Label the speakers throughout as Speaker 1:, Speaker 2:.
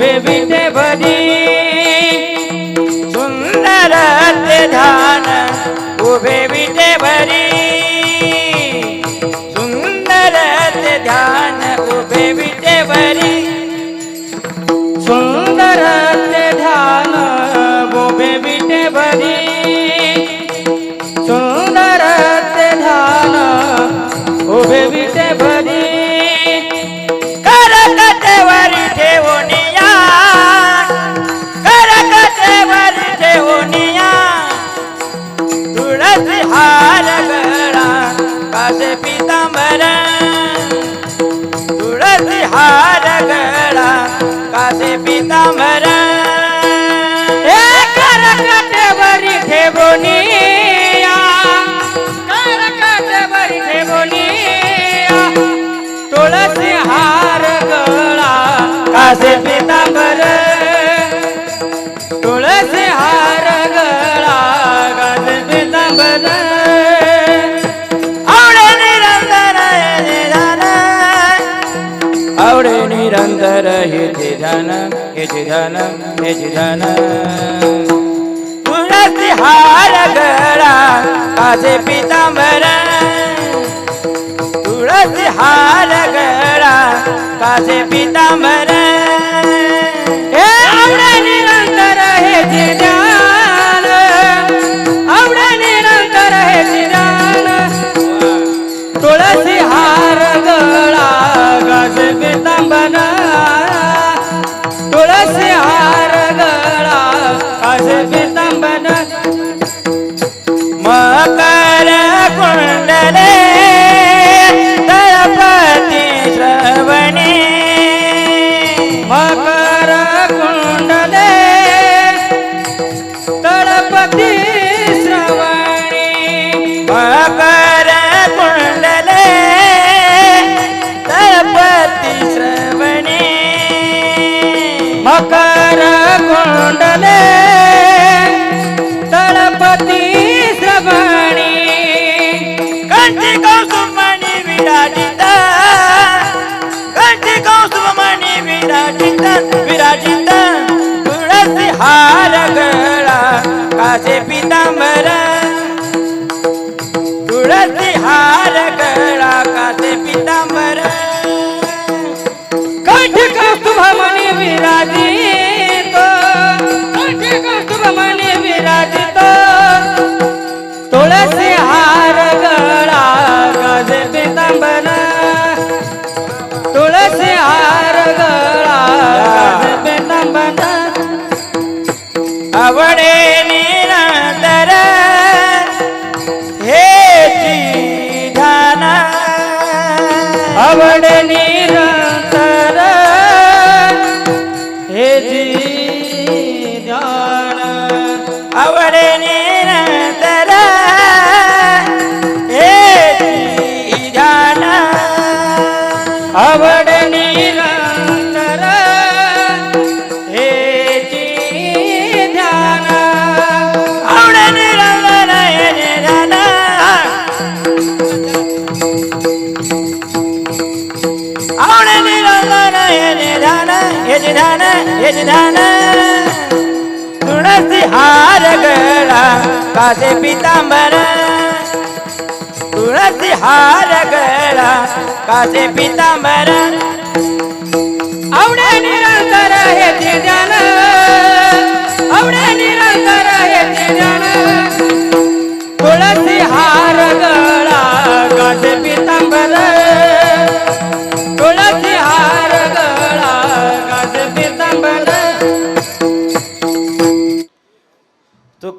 Speaker 1: विविध भरी सुंदर ते धान उभे विटे भरी सुंदर ते ध्यान उभे विटे भरी सुंदर ते ध्यान उभे विटे भरी तुळसी हार गळा कासे पितांबर तुळसी हार गळा कासे पितांबर आवडे निरंतर हे ध्यान आवडे निरंतर हे जे ध्यान हे जे ध्यान हे जे ध्यान तुळसी हार गळा कासे पिता पिताम्बर मकर कुंडले तळपती श्रवणी. मकर कुंडले तळपती श्रवणी. मकर कुंडले तळपती श्रवणी. कंठी कौसुमणी विराजिता विराजित विराजित तुळसी हार गळा. कासे पित आवडे निरंतर. हे ध्यान आवडे निरंतर. हे ध्यान आवडे निरंतर. हे ध्यान आवडे ध्यान हे तुळसी हार गळा कासे पितांबर. तुळसी हार गळा कासे पितांबर.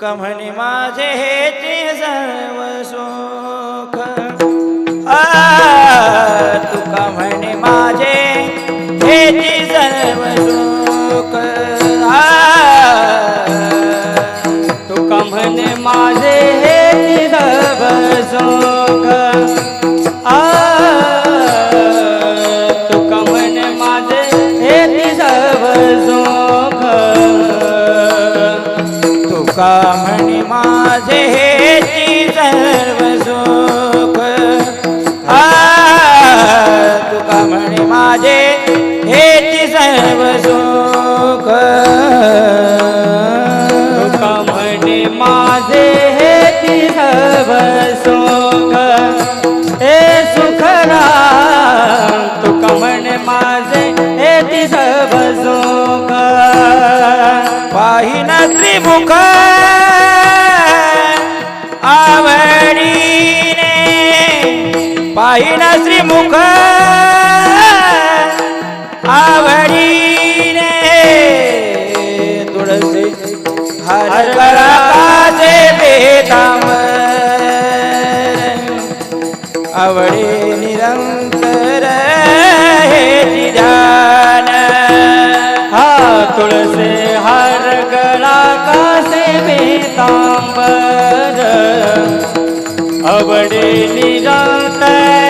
Speaker 1: सुख म्हणे माझे हे ते सर्व सुख. आ, तुका म्हणे माझे हे ते सर्व सुख. आ, तुका म्हणे माझे हे ते सर्व सुख. त्रिमुख आवडीने पाहिना श्रीमुख आवडीने. तुळसी हर बेतांबर आवडे निरंतर